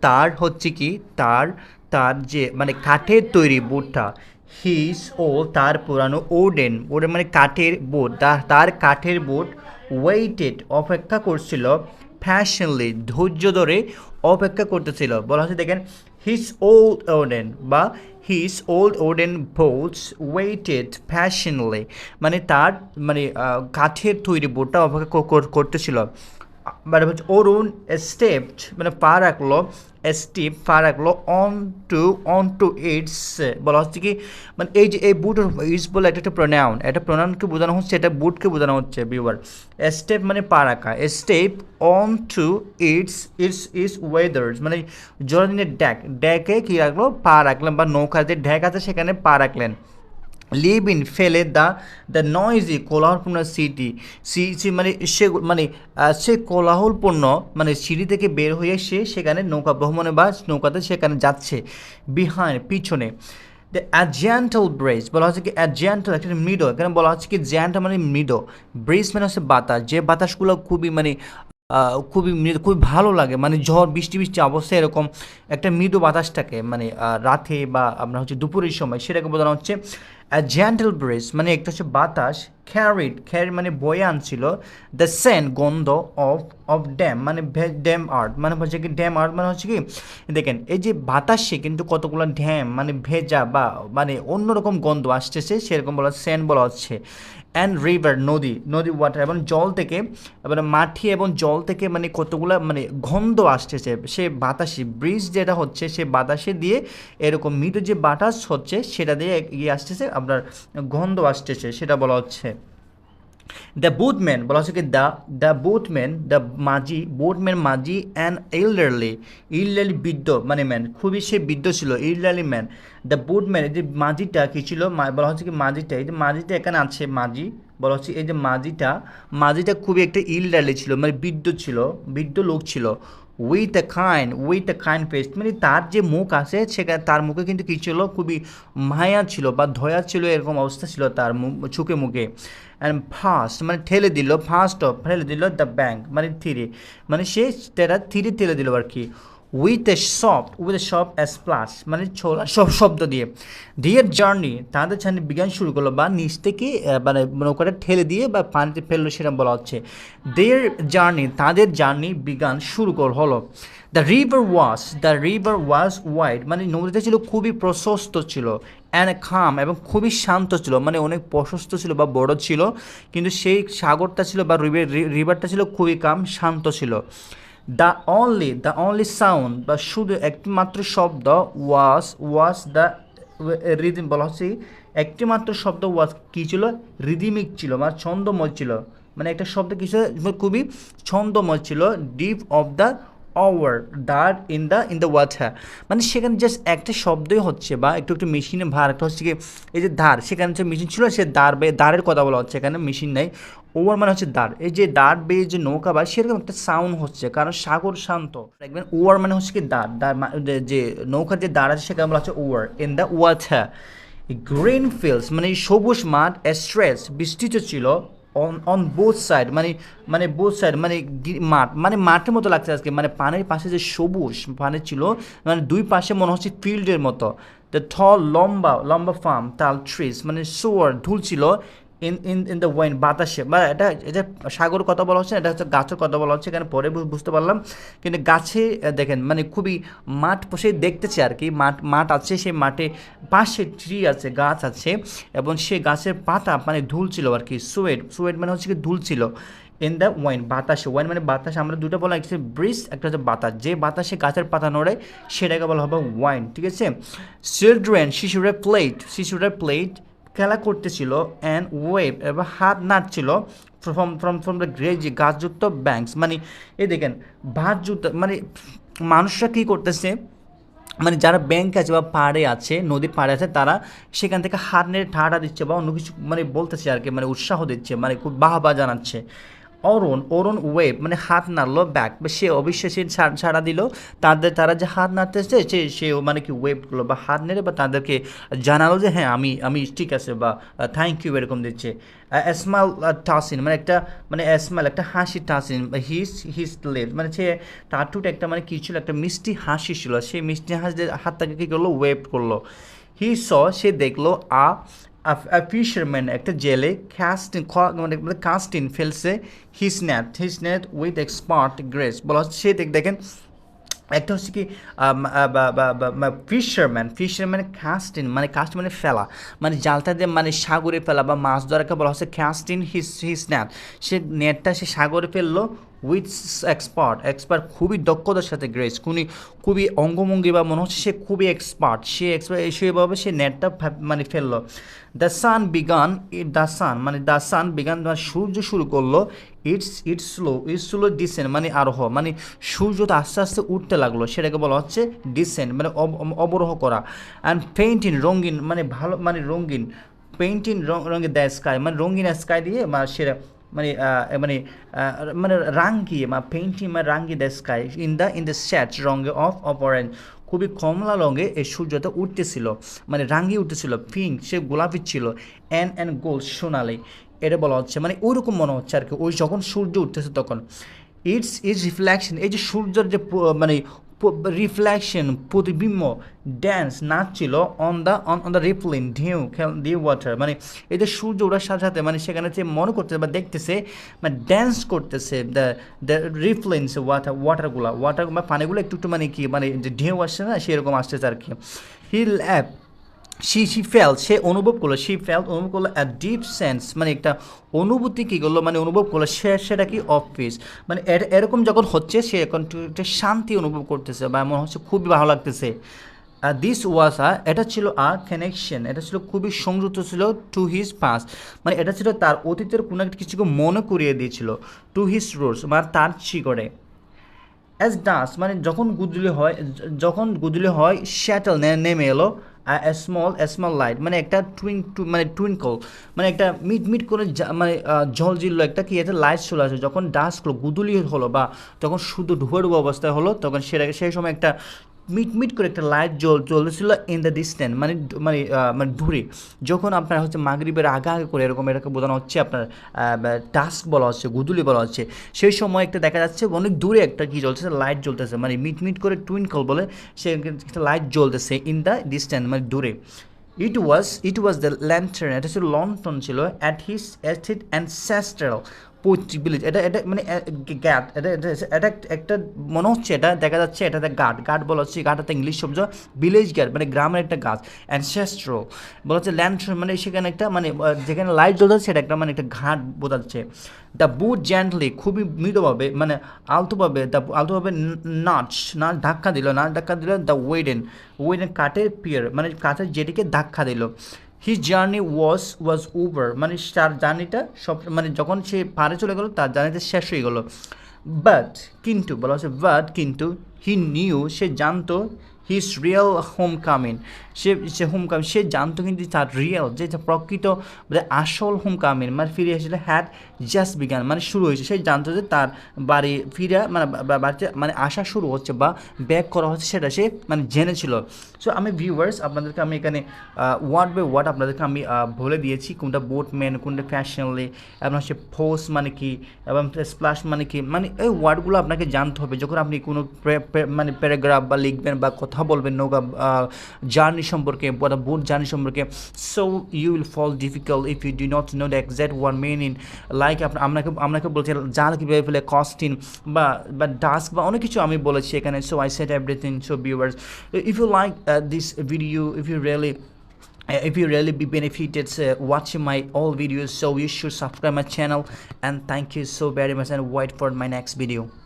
তার হচ্ছে কি? তার তার যে মানে কাঠের তৈরি বোটটা হিস ও তার পুরানো ওডেন ওডেন মানে কাঠের বোট তার- কাঠের বোট ওয়েটেড অপেক্ষা করছিল ফ্যাশনলি ধৈর্য ধরে অপেক্ষা করতেছিল। বলা হচ্ছে দেখেন হিস ওল্ড ওডেন বা his old wooden boats waited fashionably মানে তার মানে কাঠের তৈরি বোটটা অপেক্ষা কর- কর- করতেছিল। মানে হচ্ছে অরুণ স্টেপ মানে পা রাখল স্টেপ পা রাখল on to on to it's বলা হচ্ছে কি মানে এই যে এই বুট ইটস বলে একটা একটা প্রোনাউন এটা প্রোনাউনকে বোঝানো হচ্ছে, এটা বুটকে বোঝানো হচ্ছে বিওয়ার স্টেপ মানে পা রাখা step on to it's it's is weathers মানে জলদিনের ড্যাক ড্যাকে কী রাখল পা রাখলেন বা নৌকা যে ড্যাক আছে সেখানে পা রাখলেন লিভ ইন ফেলে দ্য দ্য নয়েজি কোলাহলপূর্ণ সিটি সি সি মানে সে মানে সে কোলাহলপূর্ণ মানে সিঁড়ি থেকে বের হয়ে সে সেখানে নৌকা ভ্রমণে বা নৌকাতে সেখানে যাচ্ছে। বিহাইন্ড, পিছনে। দ্য অ্যাজিয়ান্টাল ব্রিজ বলা হচ্ছে কি অ্যাজিয়ান্টাল একটা মৃদ। এখানে বলা হচ্ছে কি জ্যান্টা মানে মৃদ। ব্রিজ মানে হচ্ছে বাতাস। যে বাতাসগুলো খুবই মানে খুবই মৃদু, খুবই ভালো লাগে। মানে ঝড়, বৃষ্টি বৃষ্টি অবস্থায় এরকম একটা মৃদু বাতাসটাকে মানে রাতে বা আপনার হচ্ছে দুপুরের সময় সেটাকে বোঝানো হচ্ছে জেন্টাল ব্রিজ মানে একটা হচ্ছে বাতাস ক্যারিড ক্যারি মানে বয়ে আনছিল দ্য সেন গন্ধ অফ অফ ড্যাম মানে ড্যাম আর্ট মানে হচ্ছে কি ড্যাম আর্ট মানে হচ্ছে কি, দেখেন, এই যে বাতাসে কিন্তু কতগুলো ড্যাম মানে ভেজা বা মানে অন্যরকম গন্ধ আসতেছে, সেরকম বলা সেন বলা হচ্ছে। অ্যান্ড রিভার নদী নদী ওয়াটার এবং জল থেকে মানে মাটি এবং জল থেকে মানে কতগুলো মানে গন্ধ আসতেছে, সে বাতাসে ব্রিজ যেটা হচ্ছে, সে বাতাসে দিয়ে এরকম মৃদু যে বাতাস হচ্ছে, সেটা দিয়ে ইয়ে আসতেছে, আপনার গন্ধ আসতেছে, সেটা বলা হচ্ছে। দ্য বুথম্যান বলা হচ্ছে কি the the বুথম্যান the Majhi বুথম্যান Majhi and elderly elderly বৃদ্ধ মানে ম্যান খুবই সে বৃদ্ধ ছিল ইল্ডারলি ম্যান দ্য বুথম্যান এই যে মাঝিটা কী ছিল বলা হচ্ছে কি মাঝিটা, এই যে মাঝিটা এখানে আছে, মাঝি, বলা হচ্ছে এই যে মাঝিটা মাঝিটা খুবই একটা ইল্ডারলি ছিল মানে বৃদ্ধ ছিল, বৃদ্ধ লোক ছিল। With a kind with a kind face মানে তার যে মুখ আছে সেখানে তার মুখে কিন্তু কী ছিল? খুবই মায়া ছিল বা ধয়া ছিল, এরকম অবস্থা ছিল তার চোখে মুখে। অ্যান্ড ফার্স্ট মানে ঠেলে দিল ফার্স্ট অফ ঠেলে দিল দ্য ব্যাংক মানে থিরে মানে সে তারা থিরে ঠেলে দিল আর কি। With a soft with a soft a splash মানে ছোলা সব শব্দ দিয়ে। ডিয়ার জার্নি তাদের জার্নি বিজ্ঞান শুরু করল বা নিচ থেকে মানে নৌকাটা ঠেলে দিয়ে বা পানিতে ফেলল সেটা বলা হচ্ছে। দের জার্নি তাদের জার্নি বিজ্ঞান শুরু কর হলো। The river was the river was wide মানে নদীটা ছিল খুবই প্রশস্ত ছিল অ্যান্ড খাম এবং খুবই শান্ত ছিল মানে অনেক প্রশস্ত ছিল বা বড় ছিল, কিন্তু সেই সাগরটা ছিল বা রিভার রিভারটা ছিল খুবই কাম শান্ত ছিল। The only the only sound বা শুধু একমাত্র শব্দ ওয়াস ওয়াস দ্য রিদিম বলা হচ্ছে, একটিমাত্র শব্দ ওয়াজ কী ছিল? রিদিমিক ছিল মানে ছন্দময় ছিল। মানে একটা শব্দ কী ছিল? খুবই ছন্দময় ছিল ডিপ অফ দ্য আওয়ার দাঁড় in the in the water মানে সেখানে জাস্ট একটা শব্দই হচ্ছে বা একটু একটু মেশিনে ভার, একটা হচ্ছে কি, এই যে ধার, সেখানে যে মেশিন ছিল, সে দাঁড় বে দাঁড়ের কথা বলা হচ্ছে, এখানে মেশিন নেই। ওভার মানে হচ্ছে দাঁড় এই যে দাঁড় বেয়ে যে নৌকা বা, সেরকম একটা সাউন্ড হচ্ছে, কারণ সাগর শান্ত। দেখবেন ওয়ার মানে হচ্ছে কি দাঁড় যে নৌকার যে দাঁড় আছে, সেখানে বলা হচ্ছে oar in the water green fields মানে সবুজ মাঠ স্ট্রেস বিস্তৃত ছিল। অন অন বোথ সাইড মানে মানে বোথ সাইড মানে মাঠ মানে মাঠের মতো লাগছে আজকে মানে পানের পাশে যে সবুজ পানি ছিল মানে দুই পাশে মনে হচ্ছে ফিল্ডের মতো। দ্য থল লম্বা লম্বা ফার্ম তাল ট্রিস মানে সোয়ার, ধুল ছিল in in in the wind বাতাসে। বা এটা এটা সাগর কথা বলা হচ্ছে, এটা হচ্ছে গাছের কথা বলা হচ্ছে, এখানে পরে বুঝতে পারলাম। কিন্তু গাছে দেখেন মানে খুবই মাঠ বসে দেখতেছে আর কি, মাঠ মাঠ আছে, সেই মাঠে পাশে ট্রি আছে, গাছ আছে, এবং সে গাছের পাতা মানে ধুল ছিল আর কি সুয়েট সুয়েট মানে হচ্ছে কি ধুল ছিল ইন দ্য ওয়াইন বাতাসে। ওয়াইন মানে বাতাস, আমরা দুটো বলা একটা ব্রিজ একটা হচ্ছে বাতাস। যে বাতাসে গাছের পাতা নড়ে, সেটাকে বলা হবে ওয়াইন ঠিক আছে? চিলড্রেন শিশুরা প্লেট শিশুরা প্লেট খেলা করতেছিল অ্যান্ড ওয়েব এবার হাত নাড়ছিল from from from the grassy গাছযুক্ত banks মানে এই দেখেন, ভাতযুক্ত মানে মানুষরা কী করতেছে? মানে যারা ব্যাংক আছে বা পাড়ে আছে নদীর পাড়ে আছে, তারা সেখান থেকে হাত নেড়ে ঠাঁটা দিচ্ছে বা অন্য কিছু মানে বলতেছে আর কি মানে উৎসাহ দিচ্ছে মানে খুব বাহবা জানাচ্ছে। অরুণ অরুণ ওয়েব মানে হাত নাড়লো ব্যাক বা সে অবশ্যই সে ছাড়া দিল। তাদের, তারা যে হাত নাড়তেছে, সে সেও মানে কি ওয়েব করল বা হাত নেড়ে বা তাদেরকে জানালো যে হ্যাঁ আমি আমি ঠিক আছে বা থ্যাংক ইউ এরকম দিচ্ছে। স্মাইল টাসিন মানে একটা মানে স্মাইল একটা হাসি টাসিন হিস হিস লেট মানে সে টাটুট একটা মানে কি ছিল, একটা মিষ্টি হাসি ছিল। সেই মিষ্টি হাসি হাতটাকে কী করল ওয়েব করল। হি স সে দেখল, আ ফিশারম্যান একটা জেলে ক্যাস্টিন মানে কাস্টিন ফেলছে his net his net with expert grace বলা হচ্ছে সে দেখ- দেখেন, একটা হচ্ছে কি ফিশারম্যান ফিশারম্যান কাস্টিন মানে কাস্ট মানে ফেলা। মানে জালটা দিয়ে মানে সাগরে ফেলা বা মাছ ধরাকে বলা হচ্ছে কাস্টিন হিস হিস নেট সে নেটটা সে সাগরে ফেলল উইথ এক্সপার্ট এক্সপার্ট খুবই দক্ষতার সাথে গ্রেস খুবই খুবই অঙ্গভঙ্গি বা মনে হচ্ছে সে খুবই এক্সপার্ট সে এক্সপার্ট সেভাবে সে নেটটা মানে ফেলল। The sun began the sun মানে দ্য সান বিগান মানে সূর্য শুরু করল it's it's slow it's slow descent মানে আরোহ মানে সূর্যটা আস্তে আস্তে উঠতে লাগল, সেটাকে বলা হচ্ছে ডিসেন্ট মানে অব- অবরোহ করা। অ্যান্ড পেইন্টিং রঙিন মানে ভালো মানে রঙিন পেইন্টিং রং রঙের দ্য স্কাই মানে রঙিন স্কাই দিয়ে বা সেটা মানে মানে মানে রাঙ্গিয়ে বা পেইন্টিং মানে রাঙ্গি the sky in the in the স্যাট রঙে অফ অফ খুবই কমলা রঙে এই সূর্যটা উঠতেছিল। মানে রাঙ্গি উঠতেছিল পিঙ্ক সে গোলাপি ছিল অ্যান অ্যান্ড গোল্ড সোনালি, এটা বলা হচ্ছে। মানে ওইরকম মনে হচ্ছে আর কি, ওই যখন সূর্য উঠতেছে তখন। ইটস ইজ রিফ্লেকশন এই যে সূর্যের যে মানে রিফ্লেকশন প্রতিবিম্ব dance নাচছিল on the on on the rippling ঢেউ দিয়ে ওয়াটার মানে এই যে সূর্য ওঠার সাথে সাথে মানে সেখানে যে মনে করতেছে বা দেখতেছে মানে ড্যান্স করতেছে দ্য দ্য রিফ্লেন্স ওয়াটার ওয়াটারগুলো ওয়াটার বা পানিগুলো একটু একটু মানে কি মানে যে ঢেউ আসছে না, সেরকম আসতেছে আর কি। হিল অ্যাপ সি সি ফেল সে অনুভব করল সি ফেল অনুভব করল অ্যা ডিপ সেন্স মানে একটা অনুভূতি কী করল মানে অনুভব করল সে, সেটা কি অফিস মানে এরকম যখন হচ্ছে, সে এখন একটা শান্তি অনুভব করতেছে, বা মনে হচ্ছে খুবই ভালো লাগতেছে। দিস ওয়াজ আ এটা ছিল আ কানেকশন এটা ছিল খুবই সংযুক্ত ছিল টু হিজ পাস মানে এটা ছিল তার অতীতের কোনো একটা কিছুকে মনে করিয়ে দিয়েছিল টু হিজ রোডস মানে তার শিকড়ে। অ্যাজ ডাস মানে যখন গুদুলি হয়, যখন গুদুলি হয় শ্যাটল নেমে এলো স্মল স্মল লাইট মানে একটা টুইন টু মানে টুইনকল মানে একটা মিট মিট করে মানে জল জিরলো একটা কি একটা লাইট চলে আসে। যখন ডাস্ক হলো গুদুলি হলো বা যখন শুধু ঢুয়ে ডুবো অবস্থায় হলো, তখন সেটাকে, সেই সময় একটা মিট মিট করে একটা লাইট জল জ্বলছিল ইন দ্য ডিস্টেন্স মানে মানে মানে দূরে। যখন আপনার হচ্ছে মাগরিবের আগে আগে করে এরকম এটাকে বোঝানো হচ্ছে, আপনার টাস্ক বলা হচ্ছে, গুদুলি বলা হচ্ছে, সেই সময় একটা দেখা যাচ্ছে অনেক দূরে একটা কি জ্বলছে লাইট জ্বলতেছে মানে মিট মিট করে টুইনকল বলে সে একটা লাইট জ্বলতেছে ইন দ্য ডিস্টেন্স মানে দূরে। ইট ওয়াজ ইট ওয়াজ দ্য ল্যান্টার্ন এটা ছিল লন্ঠন ছিল at his at his ancestral village এটা এটা মানে গ্যাট এটা, এটা- একটা মনে হচ্ছে, এটা দেখা যাচ্ছে এটা গাট গাট বলা হচ্ছে গাট একটা ইংলিশ শব্দ ভিলেজ গ্যাট মানে গ্রামের একটা গাছ অ্যানসেস্ট্রো বলা হচ্ছে ল্যান্ড মানে সেখানে একটা মানে যেখানে লাইট জ্বলছে, সেটা একটা মানে একটা ঘাট বোঝাচ্ছে। দ্য বুট জেন্টলি খুবই মৃদুভাবে মানে আলতোভাবে দ্য আলতোভাবে নাচ না ধাক্কা দিল না ধাক্কা দিল দ্য ওয়েডেন ওয়েডেন কাঠের পিয়ার মানে কাঠের যেটিকে ধাক্কা দিল। His journey was was over মানে তার জার্নিটা সব মানে যখন সে পারে চলে গেল, তার জার্নিটা শেষ হয়ে গেল। বাট কিন্তু, বলা হচ্ছে বাট কিন্তু হি নিউ সে জানতো হিজ রিয়েল হোম কামিং সে সে হোম কামিং সে জানতো কিন্তু তার রিয়েল যে প্রকৃত মানে আসল হোম কামিং মানে ফিরে এসেছিল হ্যাড জাস্ট বিজ্ঞান মানে শুরু হয়েছে। সে জানতো যে তার বাড়ি ফিরে মানে বাড়িতে মানে আসা শুরু হচ্ছে বা ব্যাক করা হচ্ছে সেটা সে মানে জেনেছিল। সো আমি ভিউয়ার্স আপনাদেরকে আমি এখানে ওয়ার্ড বাই ওয়ার্ড আপনাদেরকে আমি বলে দিয়েছি কোনটা বোটম্যান কোনটা ফ্যাশনলি এবং হচ্ছে ফোর্স মানে কি, এবং স্প্লাশ মানে কি মানে এই ওয়ার্ডগুলো আপনাকে জানতে হবে। যখন আপনি কোনো মানে প্যারাগ্রাফ বা লিখবেন বা কথা বলবেন নৌকা জার্নি সম্পর্কে বোট জার্নি সম্পর্কে। So you will fall difficult if you do not know the exact one meaning like আপনাকে আপনাকে বলছে জাল কীভাবে ফেলে কস্টিন বা বা ডাস্ক বা অনেক কিছু আমি বলেছি এখানে। So I set everything so viewers if you like this video if you really if you really be benefited uh, watching my all videos so you should subscribe my channel and thank you so very much and wait for my next video.